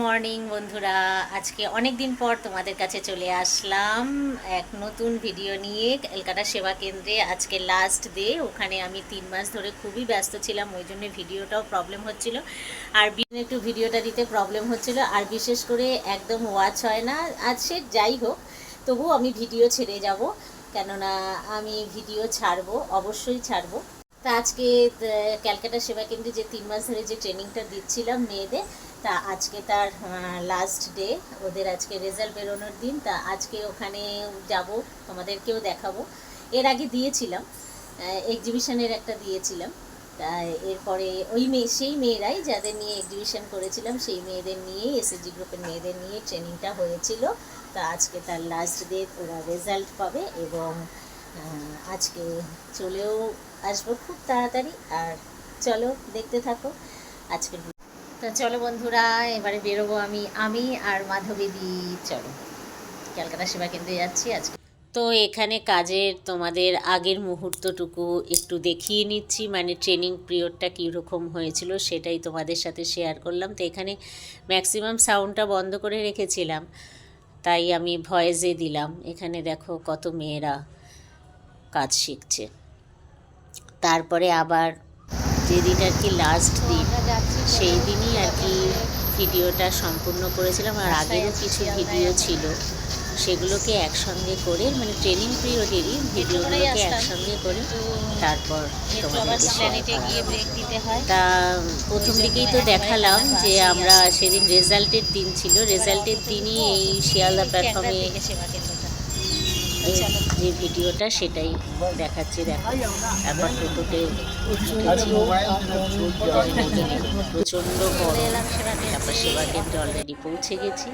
Morning, বন্ধুরা। আজকে অনেক দিন পর তোমাদের কাছে চলে আসলাম এক নতুন ভিডিও নিয়ে ক্যালকাটা সেবা কেন্দ্রে। আজকে লাস্ট ডে ওখানে আমি তিন মাস ধরে খুবই ব্যস্ত ছিলাম, ওই জন্য ভিডিওটাও প্রবলেম হচ্ছিল। আর একটু ভিডিওটা দিতে প্রবলেম হচ্ছিল। আর বিশেষ করে একদম ওয়াচ হয় না। আজ সে যাই হোক তবু আমি ভিডিও ছেড়ে যাব। কেননা আমি ভিডিও ছাড়বো, অবশ্যই ছাড়বো। তা আজকে ক্যালকাটা সেবা কেন্দ্রে যে তিন মাস ধরে যে ট্রেনিংটা দিচ্ছিলাম মেয়েদের, তা আজকে তার লাস্ট ডে ওদের আজকে রেজাল্ট বেরোনোর দিন, তা আজকে ওখানে যাব, তোমাদেরকেও দেখাবো। এর আগে দিয়েছিলাম এক্সিবিশনের একটা দিয়েছিলাম, তা এরপরে ওই মেয়ে, সেই মেয়েরাই যাদের নিয়ে এক্সিবিশন করেছিলাম, সেই মেয়েদের নিয়েই এসএসজি গ্রুপের মেয়েদের নিয়ে ট্রেনিংটা হয়েছিল। তা আজকে তার লাস্ট ডে ওরা রেজাল্ট পাবে এবং আজকে চলেও আসব খুব তাড়াতাড়ি। আর চলো, দেখতে থাকো ভিডিও। তা চলো বন্ধুরা, এবারে বেরোবো আমি আমি আর মাধবীদি। চলো, ক্যালকাটা সেবা কেন্দ্রে যাচ্ছি আজকে। তো এখানে কাজের তোমাদের আগের মুহূর্তটুকু একটু দেখিয়ে নিচ্ছি। মানে ট্রেনিং পিরিয়ডটা কীরকম হয়েছিল সেটাই তোমাদের সাথে শেয়ার করলাম। তো এখানে ম্যাক্সিমাম সাউন্ডটা বন্ধ করে রেখেছিলাম। তাই আমি ভয়েসে দিলাম। এখানে দেখো কত মেয়েরা কাজ শিখছে। তারপরে আবার যেদিন আর কি লাস্ট দিন সেই দিনই আর কি ভিডিওটা সম্পূর্ণ করেছিলাম। আর আগেরও কিছু ভিডিও ছিল, সেগুলোকে একসঙ্গে করে মানে ট্রেনিং পিরিয়ডেরই ভিডিওগুলোকে একসঙ্গে করে তারপর। তা প্রথম দিকেই তো দেখালাম যে আমরা সেদিন রেজাল্টের দিন ছিল। রেজাল্টের দিনই এই শিয়ালদা প্ল্যাটফর্মে যে ভিডিওটা সেটাই দেখাচ্ছি, দেখো। টোটোতে প্রচণ্ড তারপর সেবা কেন্দ্রে অলরেডি পৌঁছে গেছি।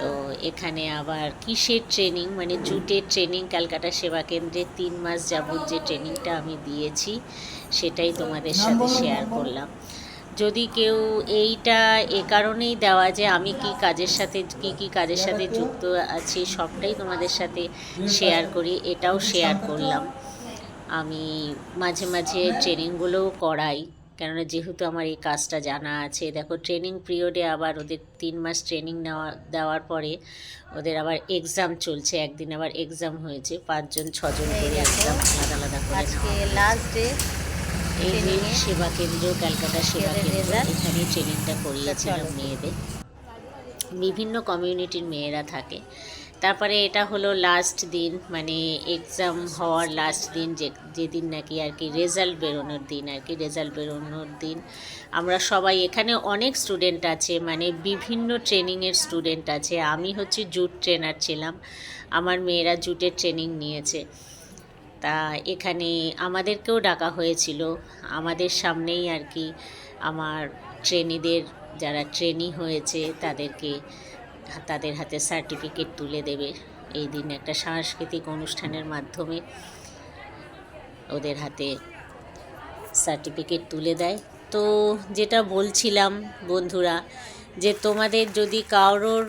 তো এখানে আবার কিসের ট্রেনিং মানে জুটের ট্রেনিং ক্যালকাটা সেবা কেন্দ্রে তিন মাস যাবত যে ট্রেনিংটা আমি দিয়েছি, সেটাই তোমাদের সাথে শেয়ার করলাম। যদি কেউ এইটা এ কারণেই দেওয়া যে আমি কি কাজের সাথে কি কি কাজের সাথে যুক্ত আছি সবটাই তোমাদের সাথে শেয়ার করি এটাও শেয়ার করলাম। আমি মাঝে মাঝে ট্রেনিংগুলোও করাই কেননা যেহেতু আমার এই কাজটা জানা আছে। দেখো ট্রেনিং পিরিয়ডে আবার ওদের তিন মাস ট্রেনিং নেওয়া দেওয়ার পরে ওদের আবার এক্সাম চলছে একদিন আবার এক্সাম হয়েছে পাঁচজন ছজন করে এক্সাম আলাদা আলাদা করে আজকে লাস্ট ডে এই যে সেবা কেন্দ্র ক্যালকাটা সেবা কেন্দ্র এখানে ট্রেনিংটা করিয়েছিলাম। মেয়েদের। বিভিন্ন কমিউনিটির মেয়েরা থাকে। তারপরে এটা হলো লাস্ট দিন মানে এক্সাম হওয়ার লাস্ট দিন যে যেদিন নাকি আর কি রেজাল্ট বেরোনোর দিন আর কি রেজাল্ট বেরোনোর দিন। আমরা সবাই এখানে অনেক স্টুডেন্ট আছে মানে বিভিন্ন ট্রেনিংয়ের স্টুডেন্ট আছে। আমি হচ্ছে জুট ট্রেনার ছিলাম। আমার মেয়েরা জুটের ট্রেনিং নিয়েছে। তা এখানে আমাদেরকেও ডাকা হয়েছিল। আমাদের সামনেই আর কি আমার ট্রেনিদের যারা ট্রেনি হয়েছে তাদেরকে তাদের হাতে সার্টিফিকেট তুলে দেবে। এই দিন একটা সাংস্কৃতিক অনুষ্ঠানের মাধ্যমে ওদের হাতে সার্টিফিকেট তুলে দেয়। তো যেটা বলছিলাম বন্ধুরা যে তোমাদের যদি কারোর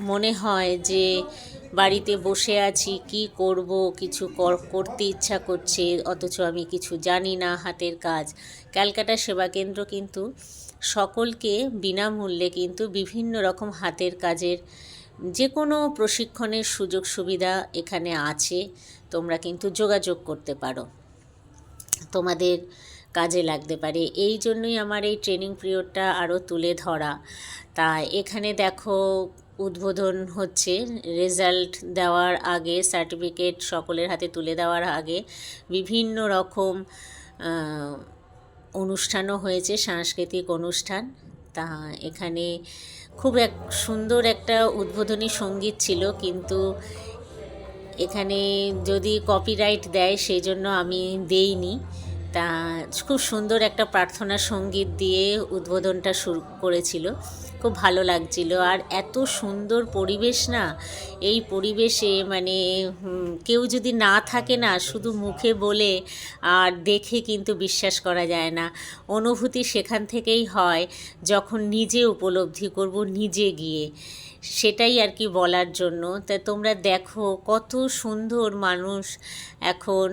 মনে হয় যে বাড়িতে বসে আছি, কি করব, কিছু কর- করতে ইচ্ছা করছে, অথচ আমি কিছু জানি না হাতের কাজ। ক্যালকাটা সেবা কেন্দ্র কিন্তু সকলকে বিনামূল্যে কিন্তু বিভিন্ন রকম হাতের কাজের যে কোনো প্রশিক্ষণের সুযোগ সুবিধা এখানে আছে, তোমরা কিন্তু যোগাযোগ করতে পারো। তোমাদের কাজে লাগতে পারে। এই জন্যই আমার এই ট্রেনিং পিরিয়ডটা আরও তুলে ধরা। তা এখানে দেখো উদ্বোধন হচ্ছে। রেজাল্ট দেওয়ার আগে, সার্টিফিকেট সকলের হাতে তুলে দেওয়ার আগে বিভিন্ন রকম অনুষ্ঠানও হয়েছে, সাংস্কৃতিক অনুষ্ঠান। তা এখানে খুব এক, সুন্দর একটা উদ্বোধনী সংগীত ছিল, কিন্তু এখানে যদি কপিরাইট দেয় সেই জন্য আমি দেইনি। তা খুব সুন্দর একটা প্রার্থনা সংগীত দিয়ে উদ্বোধনটা শুরু করেছিল। খুব ভালো লাগছিল। আর এত সুন্দর পরিবেশ না, এই পরিবেশে মানে কেউ যদি না থাকে না, শুধু মুখে বলে আর দেখে কিন্তু বিশ্বাস করা যায় না। অনুভূতি সেখান থেকেই হয় যখন নিজে উপলব্ধি করব নিজে গিয়ে। সেটাই আর কি বলার জন্য। তা তোমরা দেখো কত সুন্দর মানুষ এখন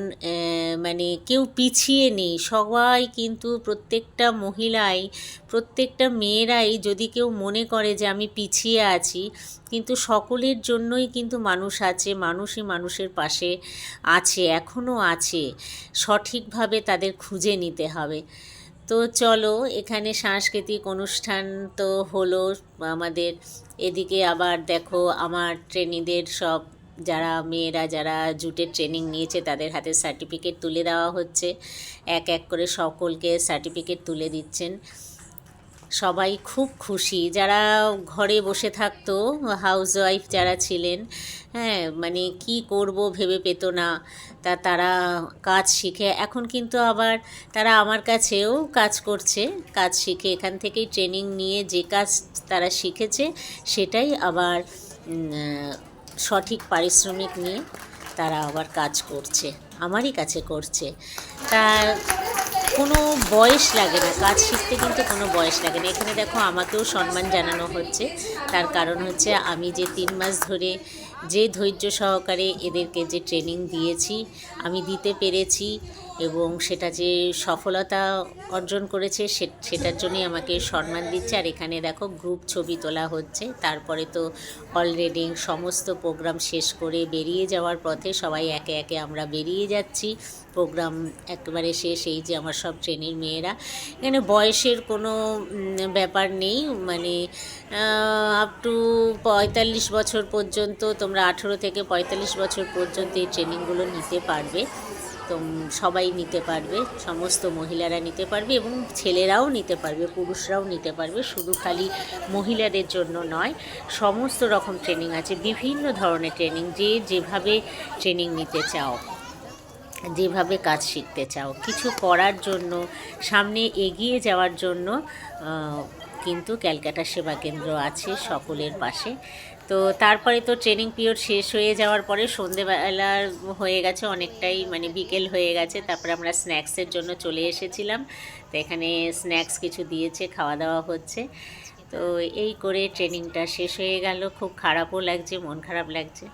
মানে কেউ পিছিয়ে নেই। সবাই কিন্তু প্রত্যেকটা মহিলাই, প্রত্যেকটা মেয়েরাই যদি কেউ মনে করে যে আমি পিছিয়ে আছি, কিন্তু সকলের জন্যই কিন্তু মানুষ আছে, মানুষই মানুষের পাশে আছে এখনও আছে। সঠিকভাবে তাদের খুঁজে নিতে হবে। তো চলো, এখানে সাংস্কৃতিক অনুষ্ঠান তো হলো, আমাদের এদিকে আবার দেখো, আমার ট্রেনিদের সব, যারা মেয়েরা, যারা জুটের ট্রেনিং নিয়েছে, তাদের হাতে সার্টিফিকেট তুলে দেওয়া হচ্ছে। এক এক করে সকলকে সার্টিফিকেট তুলে দিচ্ছেন। সবাই খুব খুশি। যারা ঘরে বসে থাকতো হাউস ওয়াইফ যারা ছিলেন হ্যাঁ মানে কি করব ভেবে পেত না। তা তারা কাজ শিখে, এখন কিন্তু আবার তারা আমার কাছেও কাজ করছে। কাজ শিখে এখান থেকেই ট্রেনিং নিয়ে যে কাজ তারা শিখেছে, সেটাই আবার সঠিক পারিশ্রমিক নিয়ে তারা আবার কাজ করছে। আমারই কাছে করছে। তা কোনো বয়স লাগে না, কাজ শিখতে কিন্তু কোনো বয়স লাগে না। এখানে দেখো আমাকেও সম্মান জানানো হচ্ছে। তার কারণ হচ্ছে আমি যে তিন মাস ধরে যে ধৈর্য সহকারে এদেরকে যে ট্রেনিং দিয়েছি, আমি দিতে পেরেছি। এবং সেটা যে সফলতা অর্জন করেছে সেটার জন্যই আমাকে সম্মান দিচ্ছে। আর এখানে দেখো গ্রুপ ছবি তোলা হচ্ছে। তারপরে তো অলরেডি সমস্ত প্রোগ্রাম শেষ করে বেরিয়ে যাওয়ার পথে সবাই একে একে আমরা বেরিয়ে যাচ্ছি। প্রোগ্রাম একেবারে শেষ, এই যে আমার সব ট্রেনের মেয়েরা। এখানে বয়সের কোনো ব্যাপার নেই। মানে আপ টু পঁয়তাল্লিশ বছর পর্যন্ত, তোমরা আঠেরো থেকে পঁয়তাল্লিশ বছর পর্যন্ত এই ট্রেনিংগুলো নিতে পারবে। সবাই নিতে পারবে, সমস্ত মহিলারা নিতে পারবে এবং ছেলেরাও নিতে পারবে, পুরুষরাও নিতে পারবে, শুধু খালি মহিলাদের জন্য নয়, সমস্ত রকম ট্রেনিং আছে, বিভিন্ন ধরনের ট্রেনিং যে যেভাবে ট্রেনিং নিতে চাও, যেভাবে কাজ শিখতে চাও, কিছু করার জন্য, সামনে এগিয়ে যাওয়ার জন্য কিন্তু ক্যালকাটা সেবা কেন্দ্র আছে সকলের পাশে। তো তারপরে তো ট্রেনিং পিরিয়ড শেষ হয়ে যাওয়ার পরে সন্ধেবেলা হয়ে গেছে, অনেকটাই মানে বিকেল হয়ে গেছে, তারপরে আমরা স্ন্যাক্সের জন্য চলে এসেছিলাম। তো এখানে স্ন্যাক্স কিছু দিয়েছে খাওয়া দাওয়া হচ্ছে। তো এই করে ট্রেনিংটা শেষ হয়ে গেল, খুব খারাপও লাগছে, মন খারাপ লাগছে।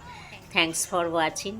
Thanks for watching